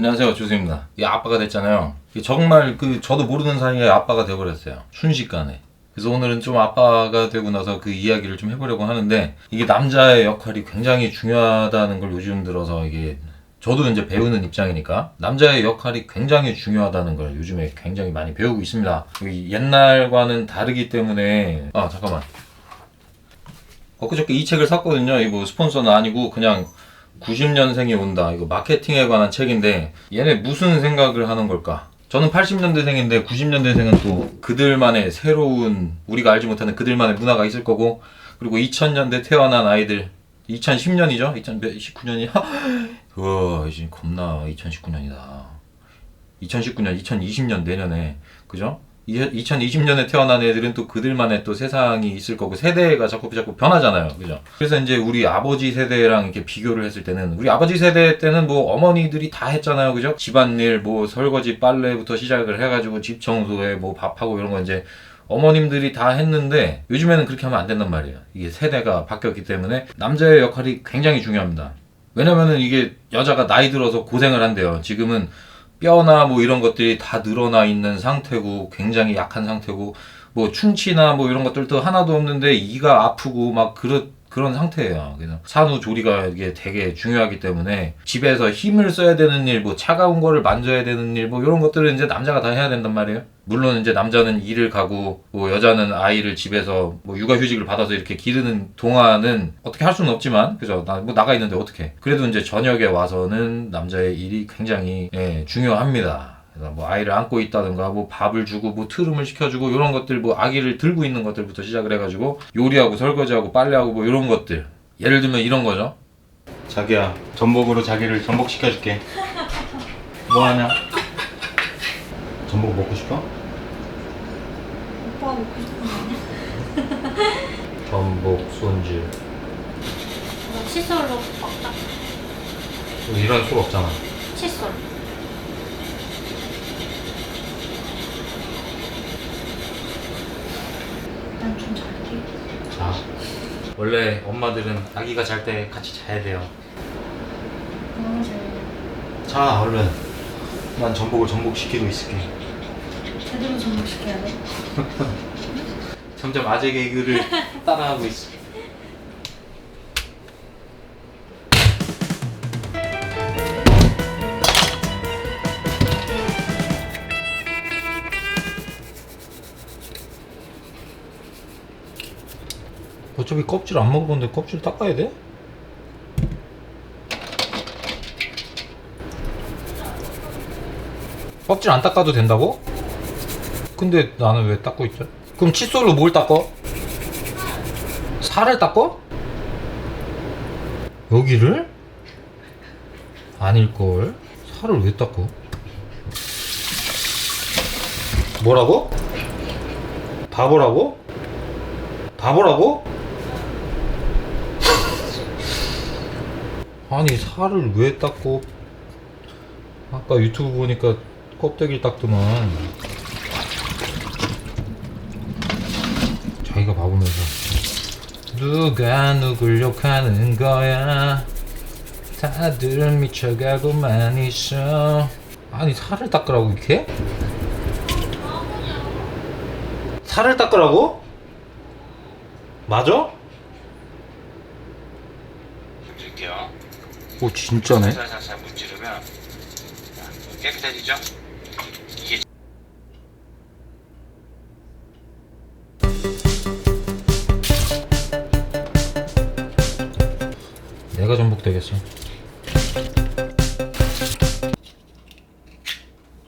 안녕하세요 조수입니다. 이 아빠가 됐잖아요. 정말 그 저도 모르는 사이에 아빠가 돼버렸어요. 순식간에. 그래서 오늘은 좀 아빠가 되고 나서 그 이야기를 좀 해보려고 하는데 이게 남자의 역할이 굉장히 중요하다는 걸 요즘 들어서 이게 저도 이제 배우는 입장이니까 남자의 역할이 굉장히 중요하다는 걸 요즘에 굉장히 많이 배우고 있습니다. 이 옛날과는 다르기 때문에 아 잠깐만 엊그저께 이 책을 샀거든요. 이거 스폰서는 아니고 그냥 90년생이 온다. 이거 마케팅에 관한 책인데 얘네 무슨 생각을 하는 걸까? 저는 80년대생인데 90년대생은 또 그들만의 새로운 우리가 알지 못하는 그들만의 문화가 있을 거고 그리고 2000년대 태어난 아이들 2010년이죠? 2019년이 우와 이제 겁나 2019년이다. 2019년, 2020년 내년에 그죠? 2020년에 태어난 애들은 또 그들만의 또 세상이 있을 거고 세대가 자꾸 자꾸 변하잖아요. 그죠? 그래서 이제 우리 아버지 세대랑 이렇게 비교를 했을 때는 우리 아버지 세대 때는 뭐 어머니들이 다 했잖아요. 그죠? 집안일 뭐 설거지 빨래부터 시작을 해 가지고 집 청소에 뭐 밥하고 이런 거 이제 어머님들이 다 했는데 요즘에는 그렇게 하면 안 된단 말이에요. 이게 세대가 바뀌었기 때문에 남자의 역할이 굉장히 중요합니다. 왜냐면은 이게 여자가 나이 들어서 고생을 한대요. 지금은 뼈나 뭐 이런 것들이 다 늘어나 있는 상태고 굉장히 약한 상태고 뭐 충치나 뭐 이런 것들도 하나도 없는데 이가 아프고 막 그렇 그런 상태예요. 그래서 산후 조리가 이게 되게 중요하기 때문에 집에서 힘을 써야 되는 일, 뭐 차가운 거를 만져야 되는 일, 뭐 이런 것들은 이제 남자가 다 해야 된단 말이에요. 물론 이제 남자는 일을 가고 뭐 여자는 아이를 집에서 뭐 육아휴직을 받아서 이렇게 기르는 동안은 어떻게 할 수는 없지만 그죠? 나, 뭐 나가 있는데 어떻게? 그래도 이제 저녁에 와서는 남자의 일이 굉장히 예, 중요합니다. 뭐 아이를 안고 있다든가 뭐 밥을 주고 뭐 트름을 시켜주고 이런 것들 뭐 아기를 들고 있는 것들부터 시작을 해가지고 요리하고 설거지하고 빨래하고 뭐 이런 것들 예를 들면 이런 거죠 자기야 전복으로 자기를 전복 시켜줄게 뭐 하냐 전복 먹고 싶어? 오빠 먹고 싶은 거 아니야? 전복 손질 나 칫솔로 먹다. 이런 술 없잖아 칫솔. 난 좀 잘게. 자 원래 엄마들은 아기가 잘 때 같이 자야 돼요 너무 잘. 자 얼른 난 전복을 전복시키고 있을게 제대로 전복시켜야 돼. 점점 아재 개그를 따라하고 있어. 어차피 껍질 안 먹을 건데 껍질 닦아야 돼? 껍질 안 닦아도 된다고? 근데 나는 왜 닦고 있죠? 그럼 칫솔로 뭘 닦어? 살을 닦어? 여기를? 아닐걸? 살을 왜 닦어? 뭐라고? 바보라고? 바보라고? 아니 살을 왜 닦고 아까 유튜브 보니까 껍데기를 닦더만 자기가 봐보면서 누가 누굴 욕하는 거야 다들 미쳐가고만 있어 아니 살을 닦으라고 이렇게? 살을 닦으라고? 맞아? 문질게요. 오 진짜네 살살살 문지르면 깨끗해지죠? 이게 내가 전복 되겠어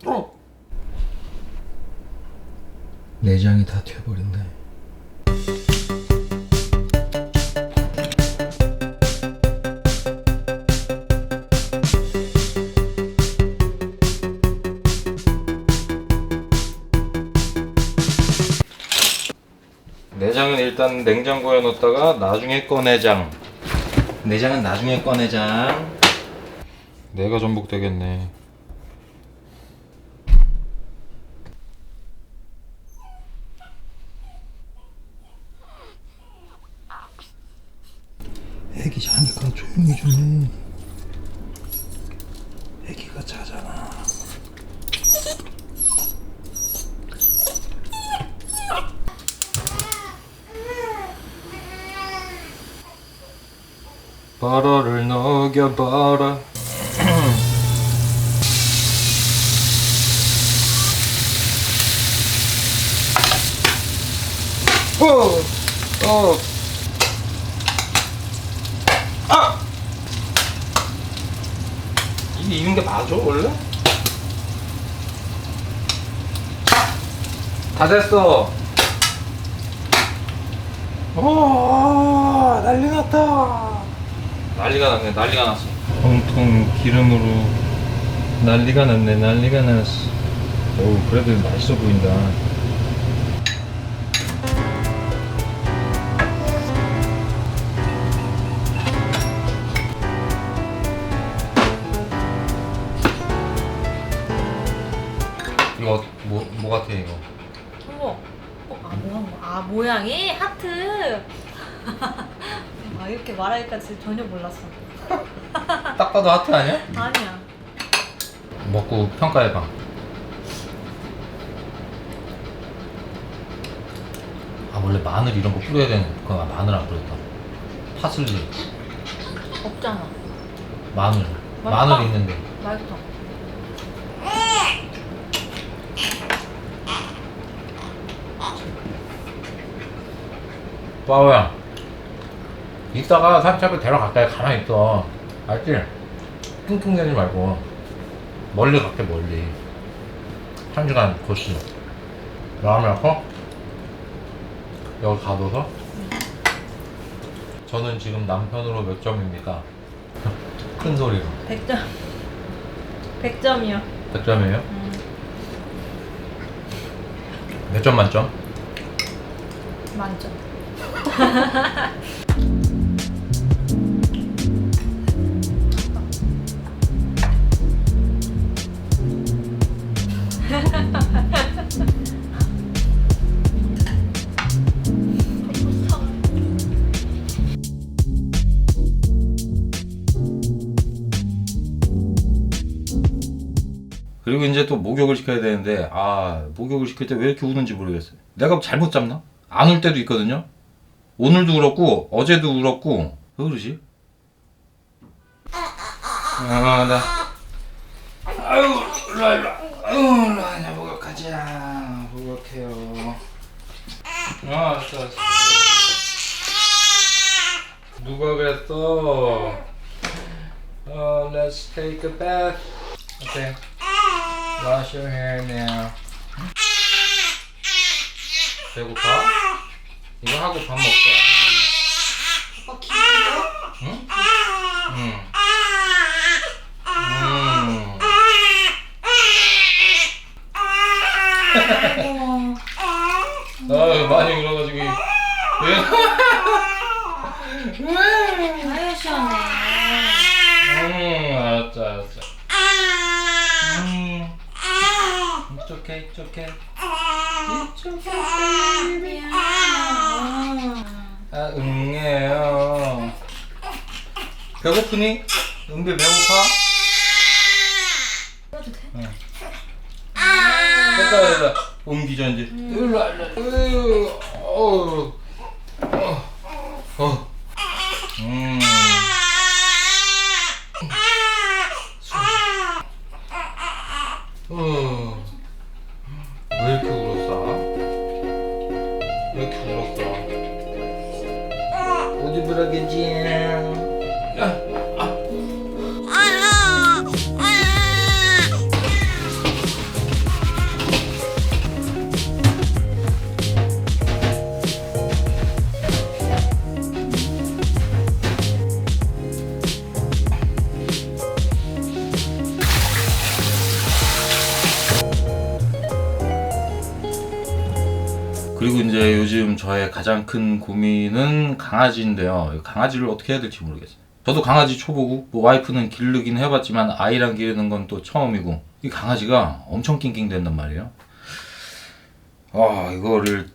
어? 내장이 다 튀어버린다 일단 냉장고에 넣었다가 나중에 꺼내장. 내장은 나중에 꺼내장. 내가 전복 되겠네. 애기 자니까 조용히 좀 해. 애기가 자잖아. 바라를 녹여봐라. 어, 어. 아! 이게 익은 게 맞아 원래? 다 됐어. 오 난리 났다. 난리가 났네 난리가 났어. 통통 기름으로 난리가 났네 난리가 났어. 오 그래도 맛있어 보인다. 이거 뭐, 뭐 같아 이거? 어머. 어, 아, 뭐, 아, 모양이? 하트. 아, 이렇게 말하니까 진짜 전혀 몰랐어. 딱 봐도 하트 아니야? 아니야. 먹고 평가해봐. 아 원래 마늘 이런 거 뿌려야 되는데 그건 마늘 안 뿌렸다. 파슬리, 없잖아. 마늘, 맛있다. 마늘 있는데. 맛있어. 빠오야. 이따가 삼촌을 데려갈게 가만히 있어. 알지? 끙끙대지 말고 멀리 갈게 멀리. 한 시간 코스. 마음이 아파? 여기 가둬서? 저는 지금 남편으로 몇 점입니까? 큰 소리로. 100점. 100점이요. 몇 점이에요? 음, 몇점 만점? 만점. 그리고 이제 또 목욕을 시켜야 되는데 아 목욕을 시킬 때 왜 이렇게 우는지 모르겠어요. 내가 잘못 잡나? 안 울 때도 있거든요. 오늘도 울었고 어제도 울었고 왜 그러지? 아 나. 아유 일로 일로. 아유 일로 와냐 목욕하자. 목욕해요. 아 알았어 알았어. 누가 그랬어? 어, let's take a bath. Okay. Wash your hair now. 배고파? 이거 하고 밥 먹자. 아빠 기분이요? 응? 응. 음. 아 많이 울어가지고. 아유, 시원해. 음, 알았어, 알았어. 음. It's okay, it's okay. It's okay, baby. 아, 응해요. 배고프니? 은배 배고파? 됐다, 됐다. 옮기자, 이제. 일로 와, 일로 와. 으유, 어우. 어. 어. 음. 어. 그리고 이제 요즘 저의 가장 큰 고민은 강아지인데요. 강아지를 어떻게 해야 될지 모르겠어요. 저도 강아지 초보고 뭐 와이프는 기르긴 해봤지만 아이랑 기르는 건 또 처음이고 이 강아지가 엄청 낑낑댄단 말이에요. 아 이거를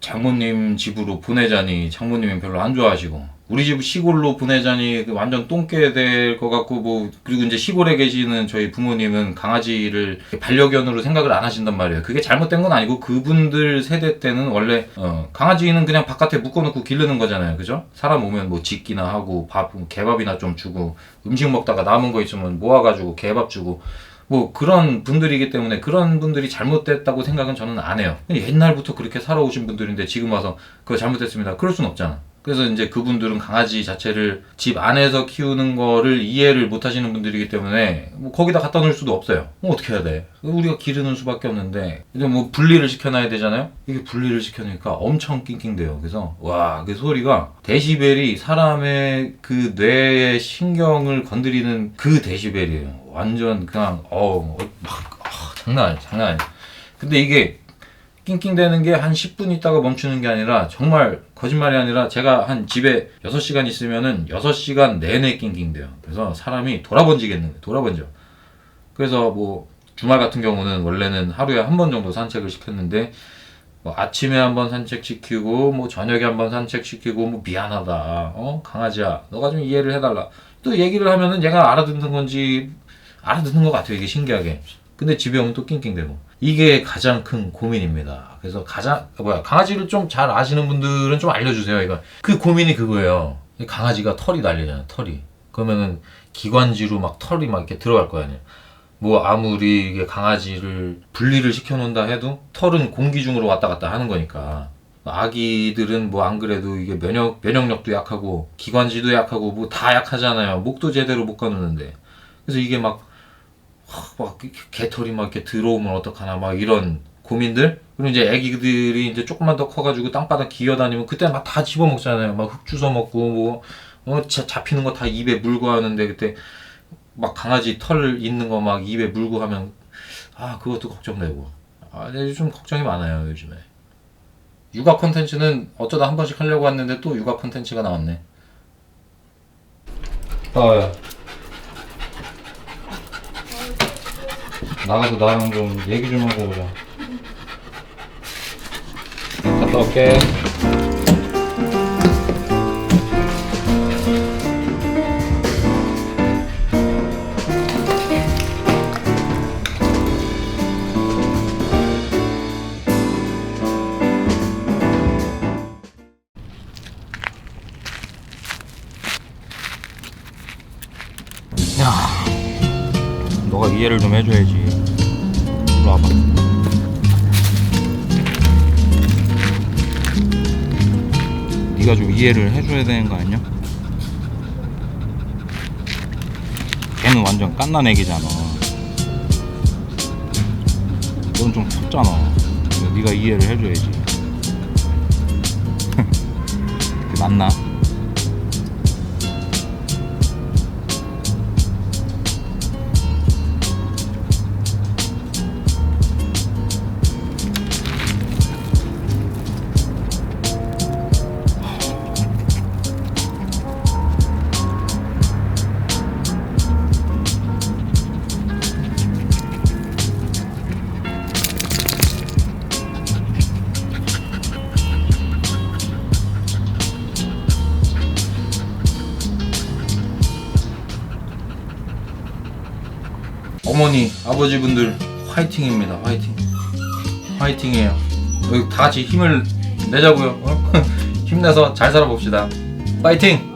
장모님 집으로 보내자니 장모님이 별로 안 좋아하시고 우리 집 시골로 보내자니 그 완전 똥개 될 것 같고 뭐 그리고 이제 시골에 계시는 저희 부모님은 강아지를 반려견으로 생각을 안 하신단 말이에요. 그게 잘못된 건 아니고 그분들 세대 때는 원래 어, 강아지는 그냥 바깥에 묶어놓고 기르는 거잖아요, 그죠? 사람 오면 뭐 짓기나 하고 밥 개밥이나 좀 주고 음식 먹다가 남은 거 있으면 모아가지고 개밥 주고 뭐 그런 분들이기 때문에 그런 분들이 잘못됐다고 생각은 저는 안 해요. 옛날부터 그렇게 살아오신 분들인데 지금 와서 그거 잘못됐습니다. 그럴 순 없잖아. 그래서 이제 그분들은 강아지 자체를 집 안에서 키우는 거를 이해를 못 하시는 분들이기 때문에 뭐 거기다 갖다 놓을 수도 없어요. 뭐 어떻게 해야 돼? 우리가 기르는 수밖에 없는데 이제 뭐 분리를 시켜놔야 되잖아요. 이게 분리를 시켜놓으니까 엄청 낑낑대요. 그래서 와 그 소리가 데시벨이 사람의 그 뇌의 신경을 건드리는 그 데시벨이에요. 완전 그냥 어막 아, 장난 아니야, 장난 아니야. 근데 이게 낑낑대는 게 한 10분 있다가 멈추는 게 아니라 정말 거짓말이 아니라 제가 한 집에 6시간 있으면은 6시간 내내 낑낑대요. 그래서 사람이 돌아번지겠는 거예요. 돌아번져. 그래서 뭐 주말 같은 경우는 원래는 하루에 한 번 정도 산책을 시켰는데 뭐 아침에 한 번 산책시키고 뭐 저녁에 한 번 산책시키고 뭐 미안하다. 어? 강아지야. 너가 좀 이해를 해 달라. 또 얘기를 하면은 얘가 알아듣는 건지 알아듣는 것 같아요. 이게 신기하게. 근데 집에 오면 또 낑낑대고. 이게 가장 큰 고민입니다. 그래서 가장 뭐야 강아지를 좀 잘 아시는 분들은 좀 알려주세요. 이거 그 고민이 그거예요. 이 강아지가 털이 날리잖아요. 털이. 그러면은 기관지로 막 털이 막 이렇게 들어갈 거 아니에요. 뭐 아무리 이게 강아지를 분리를 시켜놓는다 해도 털은 공기 중으로 왔다 갔다 하는 거니까. 아기들은 뭐 안 그래도 이게 면역 면역력도 약하고 기관지도 약하고 뭐 다 약하잖아요. 목도 제대로 못 가누는데. 그래서 이게 막 막 개털이 막 이렇게 들어오면 어떡하나 막 이런 고민들? 그리고 이제 애기들이 이제 조금만 더 커가지고 땅바닥 기어다니면 그때 막 다 집어먹잖아요. 막 흙 주워 먹고 뭐 어, 자- 잡히는 거 다 입에 물고 하는데 그때 막 강아지 털 있는 거 막 입에 물고 하면 아 그것도 걱정되고. 아 요즘 걱정이 많아요 요즘에. 육아 콘텐츠는 어쩌다 한 번씩 하려고 했는데 또 육아 콘텐츠가 나왔네. 아야 나가서 나랑 좀 얘기 좀 하고 오자. 갔다 올게. 야, 너가 이해를 좀 해줘야지. 일로 와봐. 네가 좀 이해를 해줘야 되는 거 아니야? 걔는 완전 깐난 애기잖아. 넌 좀 컸잖아. 네가 이해를 해줘야지. 맞나? 어머니, 아버지분들 화이팅입니다. 화이팅. 화이팅이에요. 여기 다 같이 힘을 내자고요. 어? 힘내서 잘 살아봅시다. 파이팅!